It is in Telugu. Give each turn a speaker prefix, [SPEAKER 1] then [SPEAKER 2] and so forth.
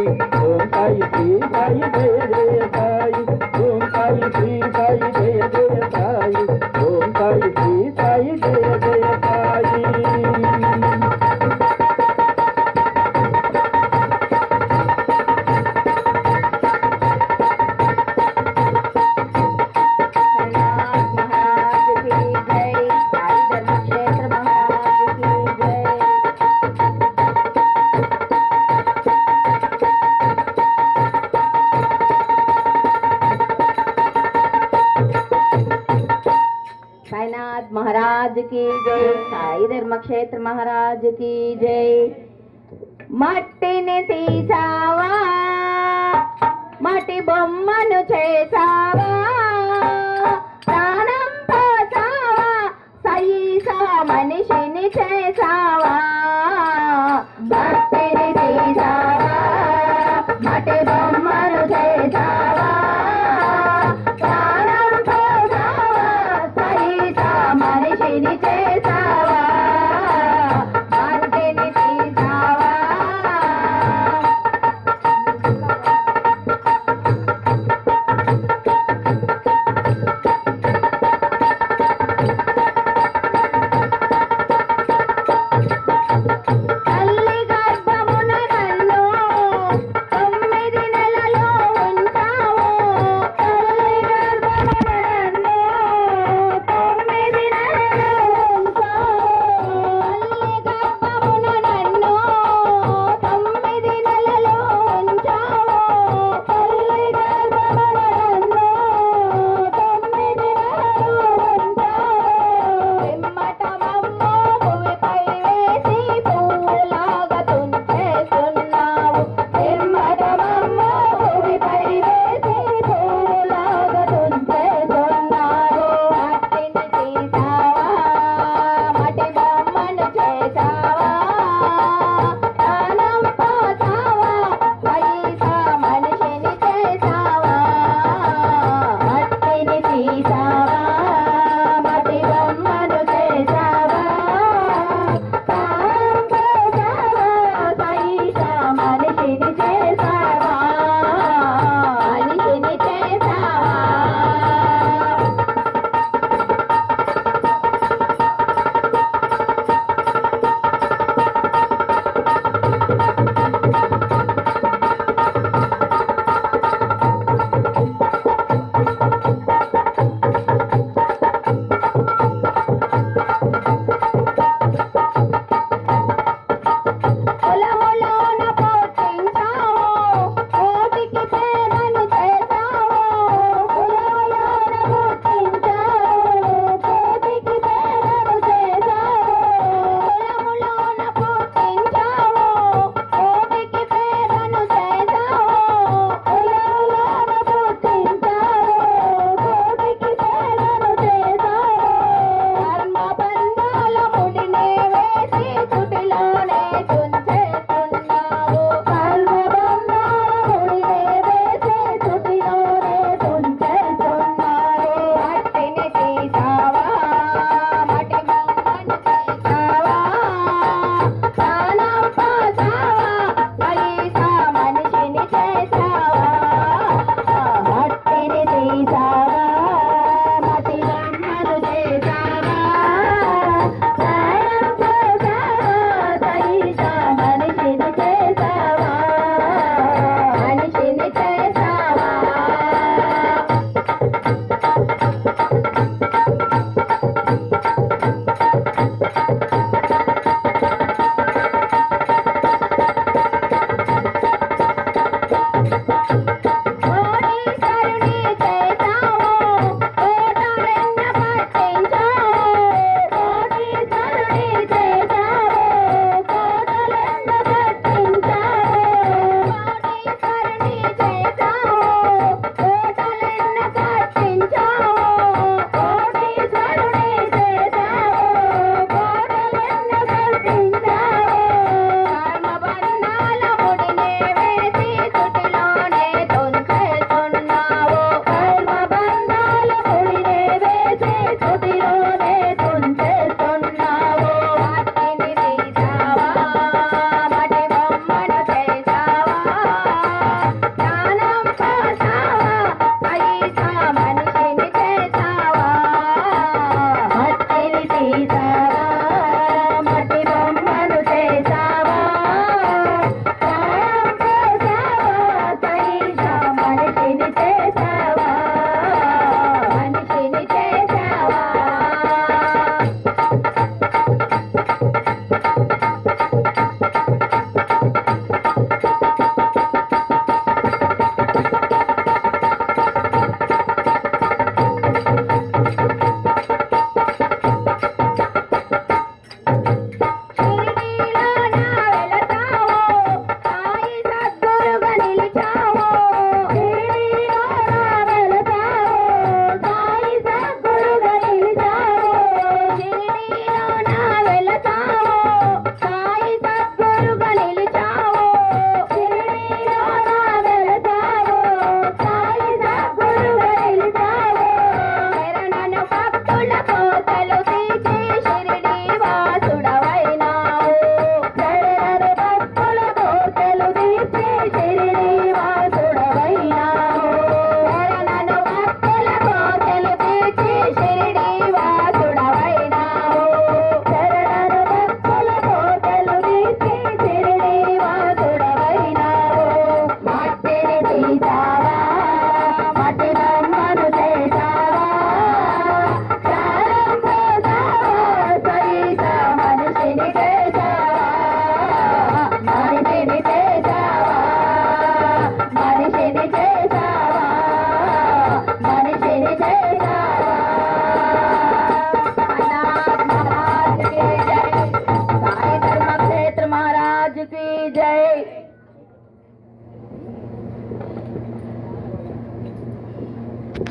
[SPEAKER 1] ओम साई श्री साई दे दे साई ओम साई श्री साई दे दे साई ओम साई श्री साई दे
[SPEAKER 2] साईनाथ महाराज की जय साई धर्म क्षेत्र महाराज की जय మట్టిని తీసావా మట్టి బొమ్మను చేసావా